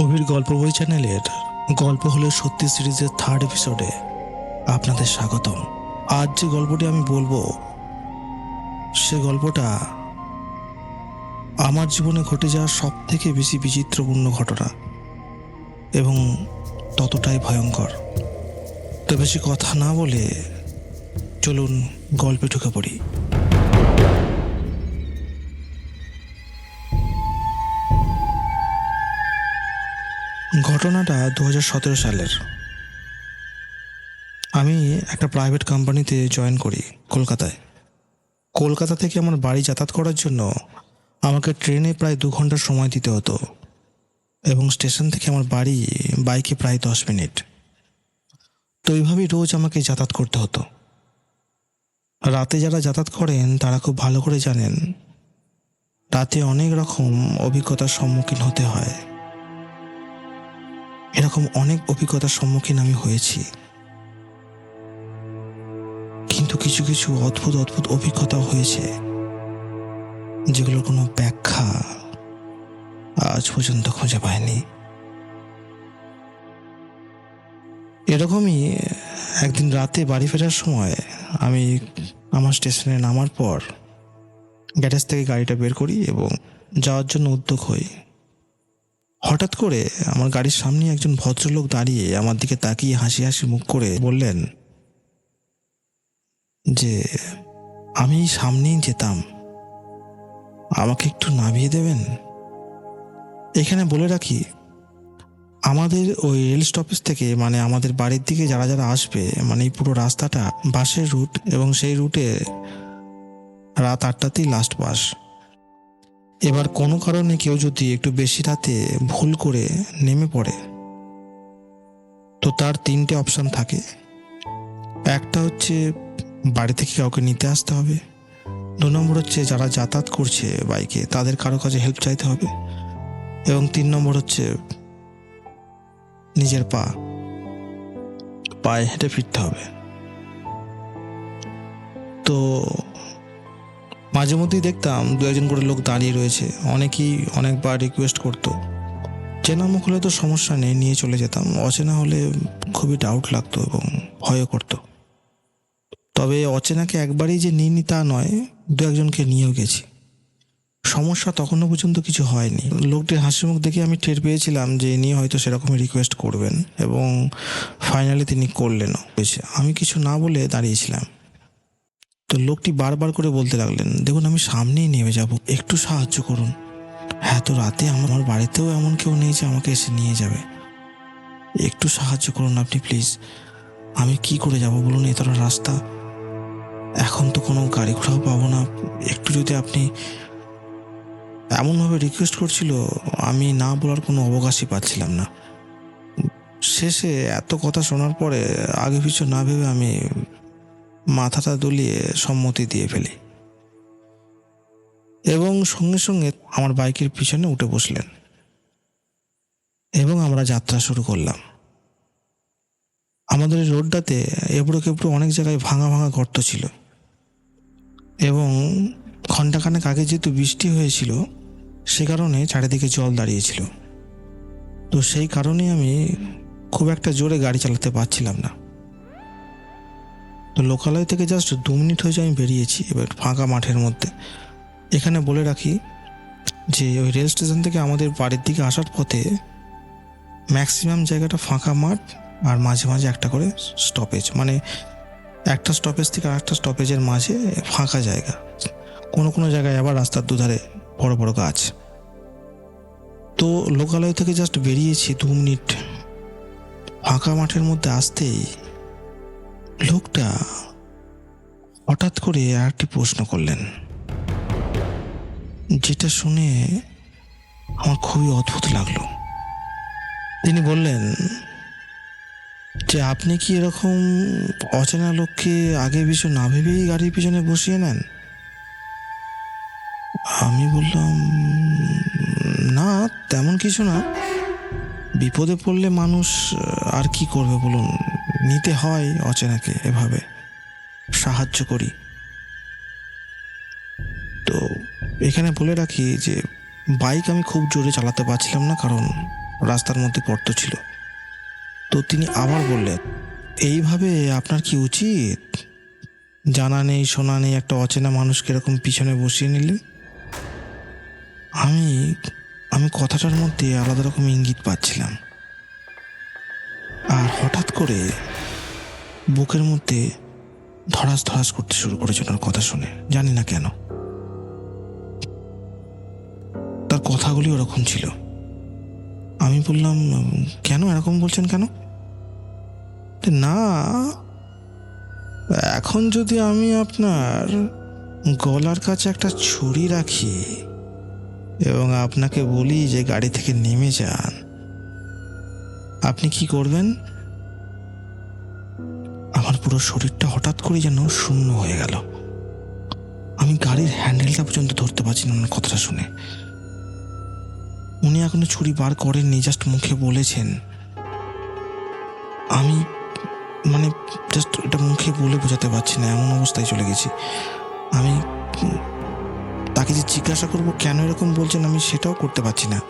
অভির গল্প বই চ্যানেলের গল্প হলো সত্যি সিরিজের থার্ড এপিসোডে আপনাদের স্বাগতম। আজ যে গল্পটি আমি বলব, সে গল্পটা আমার জীবনে ঘটে যাওয়া সব থেকে বেশি বিচিত্রপূর্ণ ঘটনা এবং ততটাই ভয়ঙ্কর। তো বেশি কথা না বলে চলুন গল্পে ঢুকে পড়ি। ঘটনাটা দু হাজার সতেরো সালের। আমি একটা প্রাইভেট কোম্পানিতে জয়েন করি কলকাতায়। কলকাতা থেকে আমার বাড়ি যাতায়াত করার জন্য আমাকে ট্রেনে প্রায় দু ঘণ্টা সময় দিতে হতো এবং স্টেশন থেকে আমার বাড়ি বাইকে প্রায় দশ মিনিট। তো এইভাবেই রোজ আমাকে যাতায়াত করতে হতো। রাতে যারা যাতায়াত করেন, তারা খুব ভালো করে জানেন, রাতে অনেক রকম অভিজ্ঞতার সম্মুখীন হতে হয়। এরকম অনেক অভিজ্ঞতার সম্মুখীন আমি হয়েছি। কিন্তু কিছু কিছু অদ্ভুত অদ্ভুত অভিজ্ঞতা হয়েছে, যেগুলোর কোনো ব্যাখ্যা আজ পর্যন্ত খুঁজে পায়নি এরকমই একদিন রাতে বাড়ি ফেরার সময় আমি আমার স্টেশনে নামার পর গ্যারেজ থেকে গাড়িটা বের করি এবং যাওয়ার জন্য উদ্যোগ হই। হঠাৎ করে আমার গাড়ির সামনে একজন ভদ্রলোক দাঁড়িয়ে আমার দিকে তাকিয়ে হাসি হাসি মুখ করে বললেন, যে, আমি সামনেই যেতাম। আমাকে একটু নামিয়ে দেবেন? এখানে বলে রাখি, আমাদের ওই রেল স্টপেজ থেকে মানে আমাদের বাড়ির দিকে যারা যারা আসবে মানে এই পুরো রাস্তাটা বাসের রুট এবং সেই রুটে রাত আটটাতেই লাস্ট বাস এবার কোনো কারণে কেউ যদি একটু বেশি রাতে ভুল করে নেমে পড়ে, তো তার তিনটে অপশন থাকে। একটা হচ্ছে বাড়ি থেকে কাউকে নিতে আসতে হবে। দু নম্বর হচ্ছে যারা যাতায়াত করছে বাইকে, তাদের কারও কাছে হেল্প চাইতে হবে। এবং তিন নম্বর হচ্ছে নিজের পা, পায়ে হেঁটে ফিরতে হবে। তো মাঝে মধ্যেই দেখতাম দু একজন করে লোক দাঁড়িয়ে রয়েছে। অনেকেই অনেকবার রিকোয়েস্ট করতো। চেনা মুখ হলে তো সমস্যা নেই, নিয়ে চলে যেতাম। অচেনা হলে খুবই ডাউট লাগতো এবং ভয়ও করতো। তবে অচেনাকে একবারই যে নিইনি তা নয়, দু একজনকে নিয়েও গেছি। সমস্যা তখনও পর্যন্ত কিছু হয়নি। লোকটির হাসি মুখ দেখে আমি টের পেয়েছিলাম যে ইনি হয়তো সেরকমই রিকোয়েস্ট করবেন এবং ফাইনালি তিনি করলেনও। আমি কিছু না বলে দাঁড়িয়েছিলাম। তো লোকটি বারবার করে বলতে লাগলেন, দেখুন, আমি সামনেই নেমে যাব। একটু সাহায্য করুন। হ্যাঁ তো রাতে আমার বাড়িতেও এমন কেউ নেই যে আমাকে এসে নিয়ে যাবে। একটু সাহায্য করুন আপনি, প্লিজ। আমি কি করে যাব বলুন এতটা রাস্তা। এখন তো কোনো গাড়ি ঘোড়াও পাবো না। একটু যদি আপনি এমনভাবে রিকোয়েস্ট করছিল, আমি না বলার কোনো অবকাশই পাচ্ছিলাম না। শেষে এত কথা শোনার পরে, আগে পিছু না ভেবে আমি মাথাটা দুলিয়ে সম্মতি দিয়ে ফেলি। এবং সঙ্গে সঙ্গে আমার বাইকের পিছনে উঠে বসলেন। এবং আমরা যাত্রা শুরু করলাম। আমাদের রোডটাতে এবড়ো কেবড়ো অনেক জায়গায় ভাঙা ভাঙা গর্ত ছিল। এবং ঘন্টাখানেক আগে যেহেতু বৃষ্টি হয়েছিল, সে কারণে চারিদিকে জল দাঁড়িয়েছিল। তো সেই কারণে আমি খুব একটা জোরে গাড়ি চালাতে পারছিলাম না। লোকালয় থেকে জাস্ট দু মিনিট হয়েছে আমি বেরিয়েছি এবার ফাঁকা মাঠের মধ্যে। এখানে বলে রাখি যে ওই রেল স্টেশন থেকে আমাদের বাড়ির দিকে আসার পথে ম্যাক্সিমাম জায়গাটা ফাঁকা মাঠ আর মাঝে মাঝে একটা করে স্টপেজ মানে একটা স্টপেজ থেকে আরেকটা স্টপেজের মাঝে ফাঁকা জায়গা। কোনো কোনো জায়গায় আবার রাস্তার দুধারে বড় বড় গাছ। তো লোকালয় থেকে জাস্ট বেরিয়েছি দু মিনিট ফাঁকা মাঠের মধ্যে আসতেই লোকটা হঠাৎ করে একটি প্রশ্ন করলেন, যেটা শুনে আমার খুবই অদ্ভুত লাগল। তিনি বললেন, যে আপনি কি এরকম অচেনা লোককে আগে পিছু না ভেবেই গাড়ির পিছনে বসিয়ে নেন? আমি বললাম, না, তেমন কিছু না। বিপদে পড়লে মানুষ আর কি করবে বলুন? নিতে হয় অচেনাকে এভাবে। সাহায্য করি। তো এখানে বলে রাখি যে, বাইক আমি খুব জোরে চালাতে পারছিলাম না কারণ রাস্তার মধ্যে পড়ত ছিল। তো তিনি আবার বললেন, এইভাবে আপনার কি উচিত? জানা নেই, শোনা নেই, একটা অচেনা মানুষকে এরকম পিছনে বসিয়ে নিলেন আমি আমি কথাটার মধ্যে আলাদা রকম ইঙ্গিত পাচ্ছিলাম। আর হঠাৎ করে বুকের মধ্যে ধরাস ধরাস করতে শুরু করেছে ওনার কথা শুনে। জানি না কেন। তার কথাগুলি ওরকম ছিল। আমি বললাম, কেন এরকম বলছেন কেন? না, এখন যদি আমি আপনার গলার কাছে একটা ছুরি রাখি এবং আপনাকে বলি যে গাড়ি থেকে নেমে যান আপনি কি করবেন? আমার পুরো শরীরটা হঠাৎ করে যেন শূন্য হয়ে গেল। আমি গাড়ির হ্যান্ডেলটা পর্যন্ত ধরতে পারছি না কথাটা শুনে। উনি এখনও ছুরি বার করেননি, জাস্ট মুখে বলেছেন। আমি মানে জাস্ট এটা মুখে বলে বোঝাতে পারছি না, এমন অবস্থায় চলে গেছি। আমি তাকে যে জিজ্ঞাসা করব কেন এরকম বলছেন আমি সেটাও করতে পারছি না।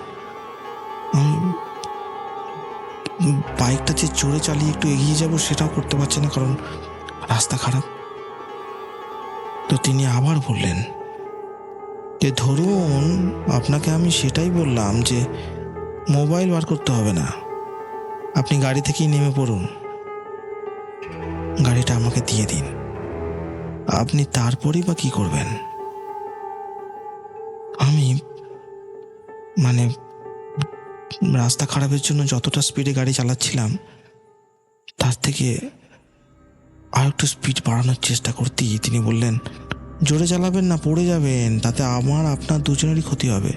বাইকটা যে জোরে চালিয়ে একটু এগিয়ে যাব সেটাও করতে পারছি না, কারণ রাস্তা খারাপ। তো তিনি আবার বললেন যে ধরুন, আপনাকে আমি সেটাই বললাম যে মোবাইল বার করতে হবে না। আপনি গাড়ি থেকেই নেমে পড়ুন। গাড়িটা আমাকে দিয়ে দিন। আপনি তারপরেই বা কি করবেন? আমি মানে রাস্তা খারাপের জন্য যতটা স্পিডে গাড়ি চালাচ্ছিলাম, তার থেকে আর একটু স্পিড বাড়ানোর চেষ্টা করতেই তিনি বললেন, জোরে চালাবেন না, পড়ে যাবেন, তাতে আমার, আপনার দুজনেরই ক্ষতি হবে।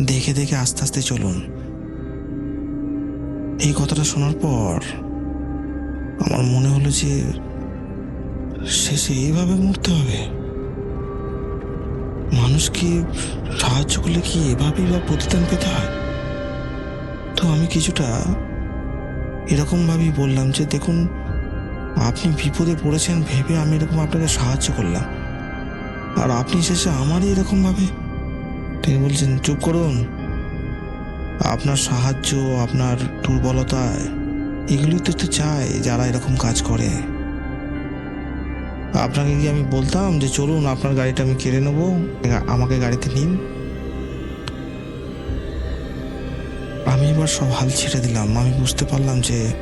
দেখে দেখে আস্তে আস্তে চলুন। এই কথাটা শোনার পর আমার মনে হলো যে শেষে এইভাবে মরতে হবে। মানুষকে সাহায্য করলে কি এভাবেই বা প্রতিদান পেতে হয়? তো আমি কিছুটা এরকমভাবেই বললাম যে, দেখুন, আপনি বিপদে পড়েছেন ভেবে আমি এরকম আপনাকে সাহায্য করলাম। আর আপনি শেষে আমারই এরকমভাবে? তিনি বলছেন, চুপ করুন। আপনার সাহায্য, আপনার দুর্বলতায় এগুলি তো তো চায় যারা এরকম কাজ করে। আপনাকে কি আমি বলতাম যে, চলুন, আপনার গাড়িটা আমি কেড়ে নেব, আমাকে গাড়িতে নিন এবার সব হাল ছেড়ে দিলাম। আমি বুঝতে পারলাম যে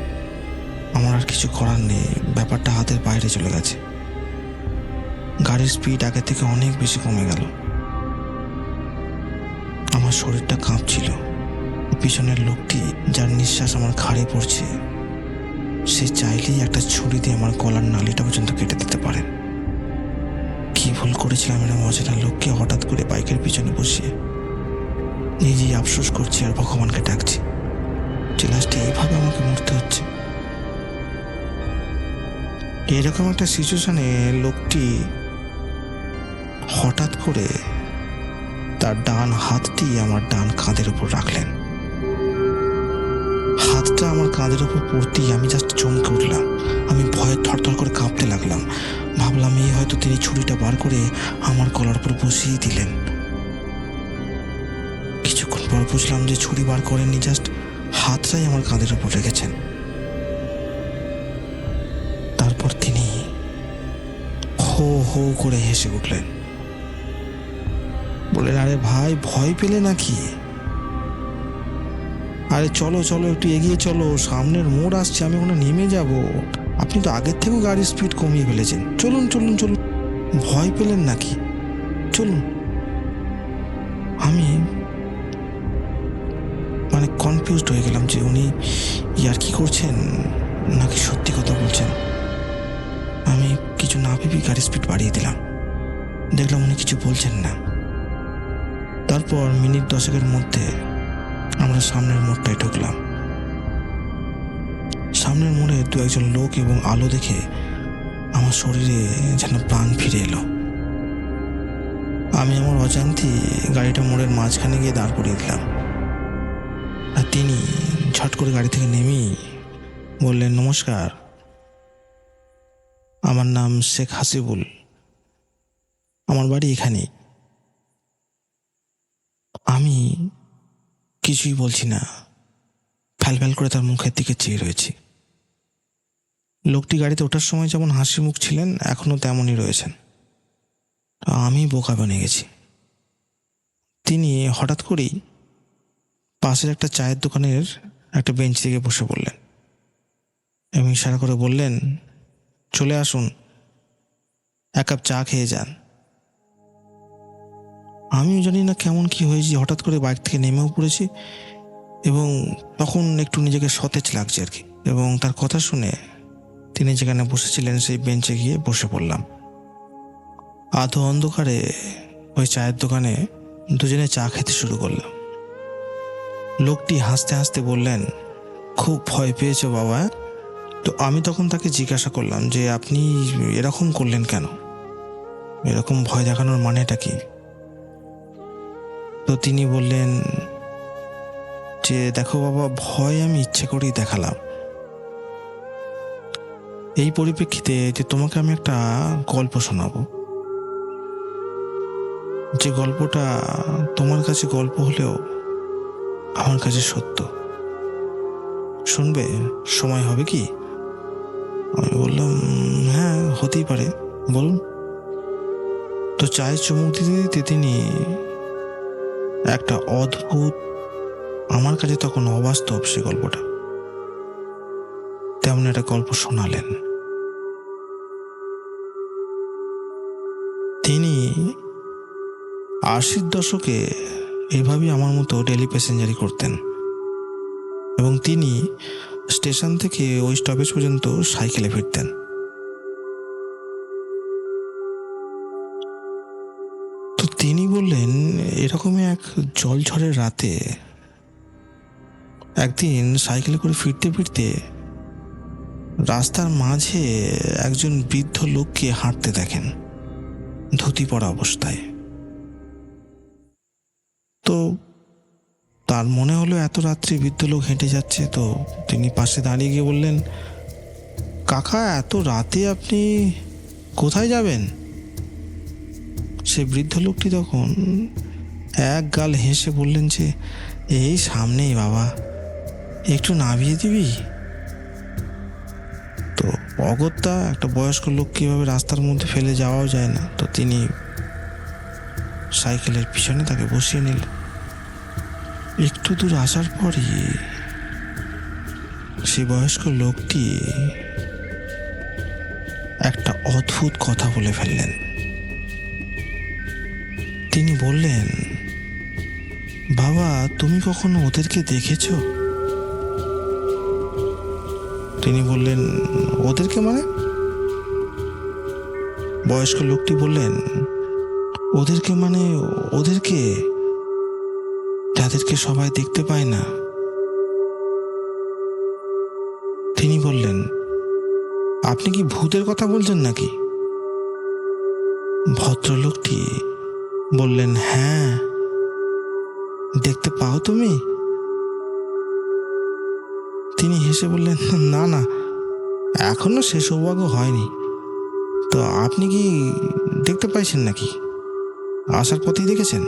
আমার আর কিছু করার নেই। ব্যাপারটা হাতের বাইরে চলে গেছে। গাড়ির স্পিড আগে থেকে অনেক বেশি কমে গেল। আমার শরীরটা কাঁপছিল। পিছনের লোকটি যার নিঃশ্বাস আমার ঘাড়ে পড়ছে, সে চাইলেই একটা ছুরি দিয়ে আমার গলার নালিটা পর্যন্ত কেটে দিতে পারেন কি ভুল করেছিলাম এরকম অচেনা লোককে হঠাৎ করে বাইকের পিছনে বসিয়ে নিজেই আফসোস করছি আর ভগবানকে ডাকছি। যে লাস্টে এইভাবে আমাকে মরতে হচ্ছে। এরকম একটা সিচুয়েশনে লোকটি হঠাৎ করে তার ডান হাতটি আমার ডান কাঁধের উপর রাখলেন। হাতটা আমার কাঁধের উপর পড়তেই আমি জাস্ট চমকে উঠলাম। আমি ভয়ে থরথর করে কাঁপতে লাগলাম। ভাবলাম এই হয়তো তিনি ছুরিটা বার করে আমার গলার উপর বসিয়ে দিলেন। কিছুক্ষণ পর বুঝলাম যে ছুরি বার করেননি জাস্ট হাতটাই আমার কাঁধের উপর রেখেছেন। তারপর তিনি হো হো করে হেসে উঠলেন। বললেন, আরে ভাই, ভয় পেলে নাকি? আরে চলো চলো, একটু এগিয়ে চলো, সামনের মোড় আসছে, আমি ওখানে নেমে যাব। আপনি তো আগের থেকেও গাড়ির স্পিড কমিয়ে ফেলেছেন। চলুন চলুন চলুন। ভয় পেলেন নাকি? চলুন। আমি কনফিউজড হয়ে গেলাম যে উনি ইয়ার কি করছেন, নাকি সত্যি কথা বলছেন। আমি কিছু না ভেবেই গাড়ির স্পিড বাড়িয়ে দিলাম। দেখলাম উনি কিছু বলছেন না। তারপর মিনিট দশেকের মধ্যে আমরা সামনের মোড়টায় ঢুকলাম। সামনের মোড়ে দু একজন লোক এবং আলো দেখে আমার শরীরে যেন প্রাণ ফিরে এলো। আমি আমার অজান্তি গাড়িটা মোড়ের মাঝখানে গিয়ে দাঁড় করিয়ে দিলাম। আর তিনি ঝট করে গাড়ি থেকে নেমেই বললেন, নমস্কার। আমার নাম শেখ হাসিবুল। আমার বাড়ি এখানে। আমি কিছুই বলছি না। ফ্যালফ্যাল করে তার মুখের দিকে চেয়ে রয়েছি। লোকটি গাড়িতে ওঠার সময় যেমন হাসি মুখ ছিলেন এখনও তেমনই রয়েছেন। আমি বোকা বনে গেছি। তিনি হঠাৎ করেই পাশের একটা চায়ের দোকানের একটা বেঞ্চ থেকে বসে পড়লেন। এবং ইশারা করে বললেন, চলে আসুন, এক কাপ চা খেয়ে যান। আমিও জানি না কেমন কি হয়েছি, হঠাৎ করে বাইক থেকে নেমেও পড়েছি এবং তখন একটু নিজেকে সতেজ লাগছে আর কি। এবং তার কথা শুনে তিনি যেখানে বসেছিলেন, সেই বেঞ্চে গিয়ে বসে পড়লাম। আধো অন্ধকারে ওই চায়ের দোকানে দুজনে চা খেতে শুরু করলাম। লোকটি হাসতে হাসতে বললেন, খুব ভয় পেয়েছ বাবা। তো আমি তখন তাকে জিজ্ঞাসা করলাম যে, আপনি এরকম করলেন কেন? এরকম ভয় দেখানোর মানেটা কি? তো তিনি বললেন, যে দেখো বাবা, ভয় আমি ইচ্ছে করেই দেখালাম। এই পরিপ্রেক্ষিতে যে তোমাকে আমি একটা গল্প শোনাবো। যে গল্পটা তোমার কাছে গল্প হলেও আমার কাছে সত্য। শুনবে? সময় হবে কি? আমি বললাম হ্যাঁ হতেই পারে। বলুন। তো চায়ের চুমুক দিতে দিতে তিনি একটা অদ্ভুত, আমার কাছে তখন অবাস্তব সে গল্পটা। তেমন একটা গল্প শোনালেন। তিনি আশির দশকে এভাবেই আমার মতো ডেলি প্যাসেঞ্জারি করতেন। এবং তিনি স্টেশন থেকে ওই স্টপেজ পর্যন্ত সাইকেলে ফিরতেন। তো তিনি বললেন, এরকমই এক জলঝড়ের রাতে একদিন সাইকেলে করে ফিরতে ফিরতে রাস্তার মাঝে একজন বৃদ্ধ লোককে হাঁটতে দেখেন, ধুতি পরা অবস্থায়। তো তার মনে হলো এত রাত্রে বৃদ্ধ লোক হেঁটে যাচ্ছে, তো তিনি পাশে দাঁড়িয়ে গিয়ে বললেন, কাকা, এত রাতে আপনি কোথায় যাবেন? সে বৃদ্ধ লোকটি তখন এক গাল হেসে বললেন যে, এই সামনেই বাবা, একটু নামিয়ে দিবি? তো অগত্যা একটা বয়স্ক লোক কীভাবে রাস্তার মধ্যে ফেলে যাওয়াও যায় না, তো তিনি সাইকেলের পিছনে তাকে বসিয়ে নিল একটু দূর আসার পরই সেই বয়স্ক লোকটি একটা অদ্ভুত কথা বলে ফেললেন। তিনি বললেন, বাবা, তুমি কখনো ওদেরকে দেখেছ? তিনি বললেন, ওদেরকে মানে? বয়স্ক লোকটি বললেন, ওদেরকে মানে ওদেরকে যাদেরকে সবাই দেখতে পায় না, তিনি বললেন, আপনি কি ভূতের কথা বলছেন নাকি? ভদ্রলোকটি বললেন হ্যাঁ দেখতে পাও তুমি? তিনি হেসে বললেন, না না, এখনও সে সৌভাগ্য হয়নি। তো আপনি কি দেখতে পাইছেন নাকি? আসার পথেই দেখেছেন?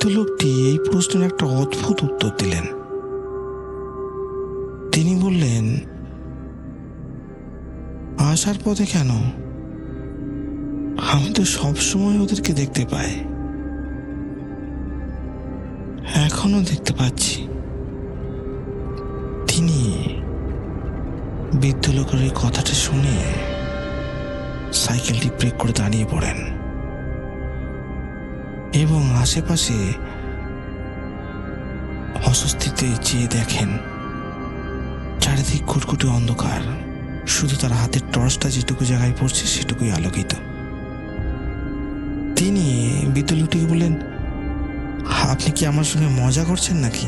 বৃদ্ধ লোকটি এই প্রশ্নের একটা অদ্ভুত উত্তর দিলেন। তিনি বললেন, আসার পথে কেন? আমি তো সবসময় ওদেরকে দেখতে পাই। এখনও দেখতে পাচ্ছি। তিনি বৃদ্ধ লোকের এই কথাটা শুনে সাইকেলটি ব্রেক করে দাঁড়িয়ে পড়েন। এবং আশেপাশে অস্বস্তিতে চেয়ে দেখেন চারিদিক কুটকুটে অন্ধকার। শুধু তার হাতের টর্চটা যেটুকু জায়গায় পড়ছে সেটুকুই আলোকিত। তিনি বিদ্যুলটিকে বললেন, আপনি কি আমার সঙ্গে মজা করছেন নাকি?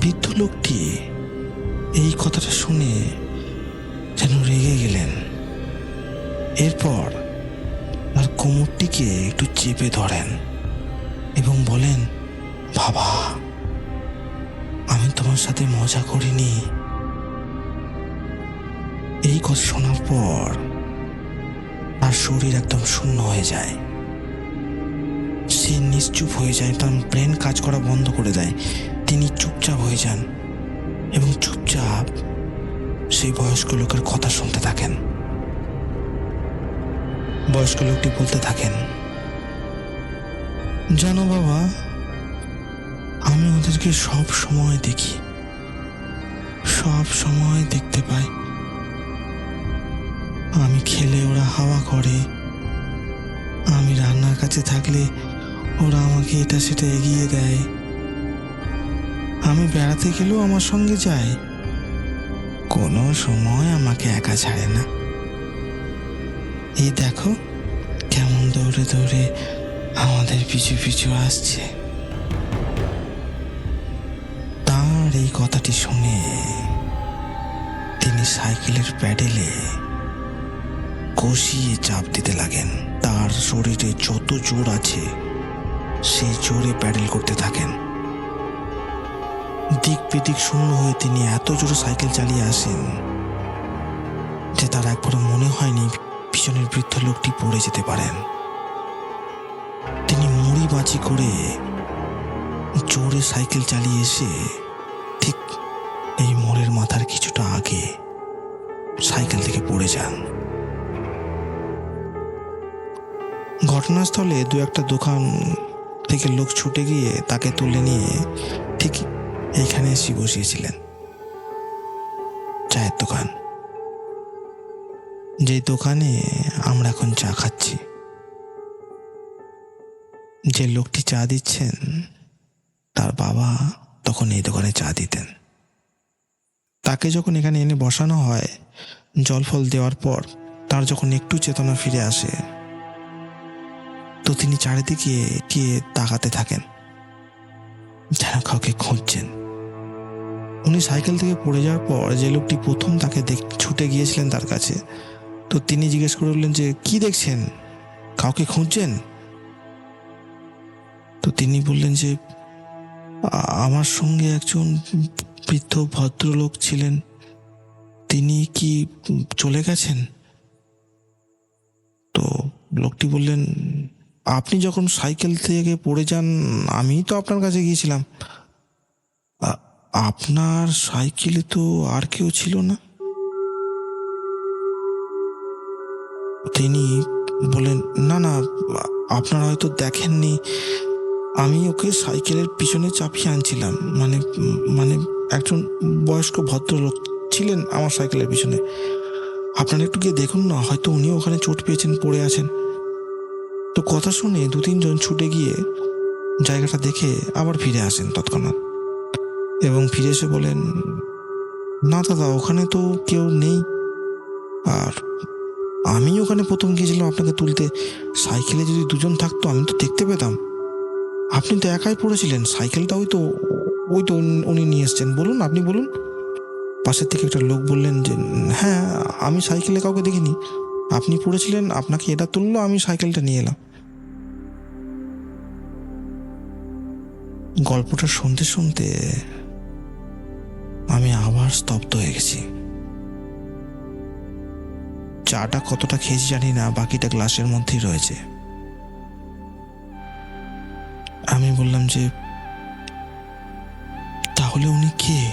বৃদ্ধ লোকটি এই কথাটা শুনে যেন রেগে গেলেন। এরপর কোমরটিকে একটু চেপে ধরেন এবং বলেন, বাবা, আমি তোমার সাথে মজা করিনি। এই কথা শোনার পর তার শরীর একদম শূন্য হয়ে যায়। সে নিশ্চুপ হয়ে যায়, তার ব্রেন কাজ করা বন্ধ করে দেয়। তিনি চুপচাপ হয়ে যান এবং চুপচাপ সেই বয়স্ক লোকের কথা শুনতে থাকেন। বয়স্ক লোকটি বলতে থাকেন, জানো বাবা, আমি ওদেরকে সব সময় দেখি, সব সময় দেখতে পাই। আমি খেলে ওরা হাওয়া করে, আমি রান্নার কাছে থাকলে ওরা আমাকে এটা সেটা এগিয়ে দেয়। আমি বেড়াতে গেলেও আমার সঙ্গে যায়, কোনো সময় আমাকে একা ছাড়ে না। এই দেখো কেমন দৌড়ে দৌড়ে আমাদের পিছু পিছু আসছে। তার এই কথাটি শুনে তিনি সাইকেলের প্যাডেলে কষিয়ে চাপ দিতে লাগেন। তার শরীরে যত জোর আছে সেই জোরে প্যাডেল করতে থাকেন। দিক বিদিক শূন্য হয়ে তিনি এত জোরে সাইকেল চালিয়ে আসেন যে তার একবারও মনে হয়নি পিছনের বৃদ্ধ লোকটি পড়ে যেতে পারেন। তিনি মুড়ি বাজি করে জোরে সাইকেল চালিয়ে এসে ঠিক এই মোড়ের মাথার কিছুটা আগে সাইকেল থেকে পড়ে যান। ঘটনাস্থলে দু একটা দোকান থেকে লোক ছুটে গিয়ে তাকে তুলে নিয়ে ঠিক এইখানে এসে বসিয়েছিলেন। চায়ের দোকান। যে দোকানে আমরা এখন চা খাচ্ছি। যে লোকটি চা দিচ্ছেন, তার বাবা তখন এই দোকানে চা দিতেন। তাকে যখন এখানে এনে বসানো হয় জল ফল দেওয়ার পর তার যখন একটু চেতনা ফিরে আসে, তো তিনি চারিদিকে গিয়ে তাকাতে থাকেন। যেন কাউকে খুঁজছেন। উনি সাইকেল থেকে পড়ে যাওয়ার পর যে লোকটি প্রথম তাকে দেখ, ছুটে গিয়েছিলেন তার কাছে তো তিনি জিজ্ঞেস করে বললেন যে, কি দেখছেন? কাউকে খুঁজছেন? তো তিনি বললেন যে আমার সঙ্গে একজন বৃদ্ধ ভদ্রলোক ছিলেন। তিনি কি চলে গেছেন? তো লোকটি বললেন, আপনি যখন সাইকেল থেকে পড়ে যান আমি তো আপনার কাছে গিয়েছিলাম। আপনার সাইকেলে তো আর কেউ ছিল না? তিনি বলেন না না, আপনারা হয়তো দেখেননি। আমি ওকে সাইকেলের পিছনে চাপিয়ে আনছিলাম। মানে মানে একজন বয়স্ক ভদ্রলোক ছিলেন আমার সাইকেলের পিছনে। আপনারা একটু গিয়ে দেখুন না, হয়তো উনিও ওখানে চোট পেয়েছেন, পড়ে আছেন। তো কথা শুনে দু তিনজন ছুটে গিয়ে জায়গাটা দেখে আবার ফিরে আসেন তৎক্ষণাৎ। এবং ফিরে এসে বলেন, না, দাদা, ওখানে তো কেউ নেই। আর আমি ওখানে প্রথম গিয়েছিলাম আপনাকে তুলতে। সাইকেলে যদি দুজন থাকতো, আমি তো দেখতে পেতাম। আপনি তো একাই পড়েছিলেন, সাইকেলটা ওই তো ওই তো উনি- নিয়ে এসছেন। বলুন, আপনি বলুন। পাশের থেকে একটা লোক বললেন যে হ্যাঁ আমি সাইকেলে কাউকে দেখিনি। আপনি পড়েছিলেন, আপনাকে এটা তুললো, আমি সাইকেলটা নিয়ে এলাম। গল্পটা শুনতে শুনতে আমি আবার স্তব্ধ হয়ে গেছি। চাটা কতটা খেয়েছি জানি না, বাকিটা গ্লাসের মধ্যেই রয়েছে। আমি বললাম যে, তাহলে উনি কে?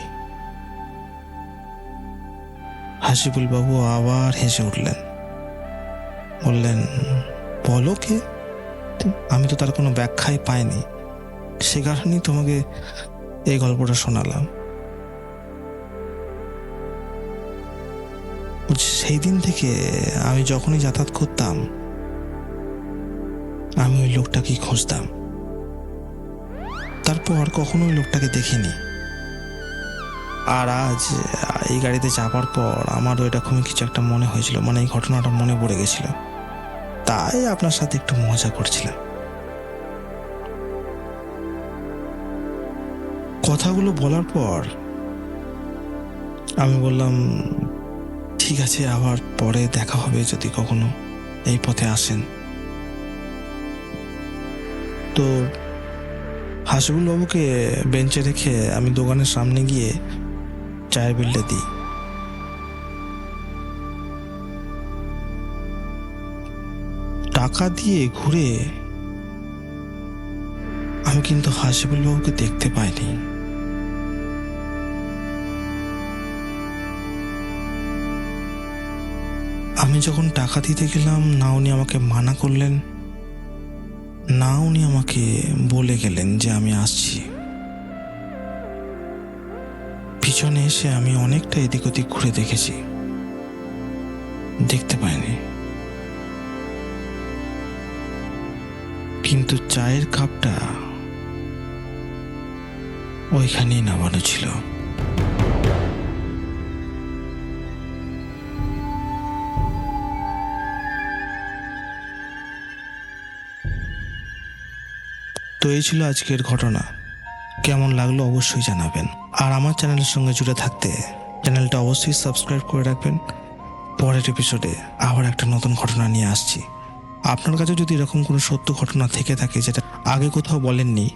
হাসিবুল বাবু আবার হেসে উঠলেন। বললেন, বলো কে? আমি তো তার কোনো ব্যাখ্যাই পাইনি। সে কারণেই তোমাকে এই গল্পটা শোনালাম। সেই দিন থেকে আমি যখনই যাতায়াত করতাম, আমি ওই লোকটাকেই খুঁজতাম। তারপর কখনো ওই লোকটাকে দেখিনি। আর আজ, এই গাড়িতে চাপার পর আমার ওইরকমই কিছু একটা মনে হয়েছিল মানে এই ঘটনাটা মনে পড়ে গেছিল। তাই আপনার সাথে একটু মজা করছিলাম। কথাগুলো বলার পর আমি বললাম ঠিক আছে, আবার পরে দেখা হবে যদি কখনো এই পথে আসেন। তো হাসিবুল বাবুকে বেঞ্চে রেখে আমি দোকানের সামনে গিয়ে চায়ের বিলটা দিই। টাকা দিয়ে ঘুরে আমি কিন্তু হাসিবুল বাবুকে দেখতে পাইনি। আমি যখন টাকা দিতে গেলাম, না উনি আমাকে মানা করলেন, না উনি আমাকে বলে গেলেন যে আমি আসছি। পিছনে এসে আমি অনেকটা এদিক ওদিক ঘুরে দেখেছি। দেখতে পাইনি। কিন্তু চায়ের কাপটা ওইখানেই নামানো ছিল। তো এই ছিল আজকের ঘটনা। কেমন লাগল অবশ্যই জানাবেন। আর আমার চ্যানেলের সঙ্গে জুড়ে থাকতে চ্যানেলটা অবশ্যই সাবস্ক্রাইব করে রাখবেন। পরের এপিসোডে আবার একটা নতুন ঘটনা নিয়ে আসছি। আপনার কাছে যদি এরকম কোনো সত্য ঘটনা থেকে থাকে যেটা আগে কোথাও বলেননি,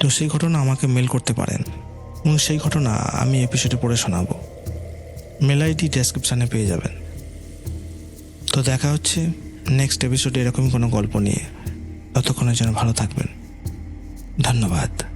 তো সেই ঘটনা আমাকে মেল করতে পারেন। এবং সেই ঘটনা আমি এপিসোডে পড়ে শোনাবো। মেল আইডি ডেসক্রিপশানে পেয়ে যাবেন। তো দেখা হচ্ছে নেক্সট এপিসোডে এরকমই কোনো গল্প নিয়ে। ততক্ষণের জন্য ভালো থাকবেন। ধন্যবাদ।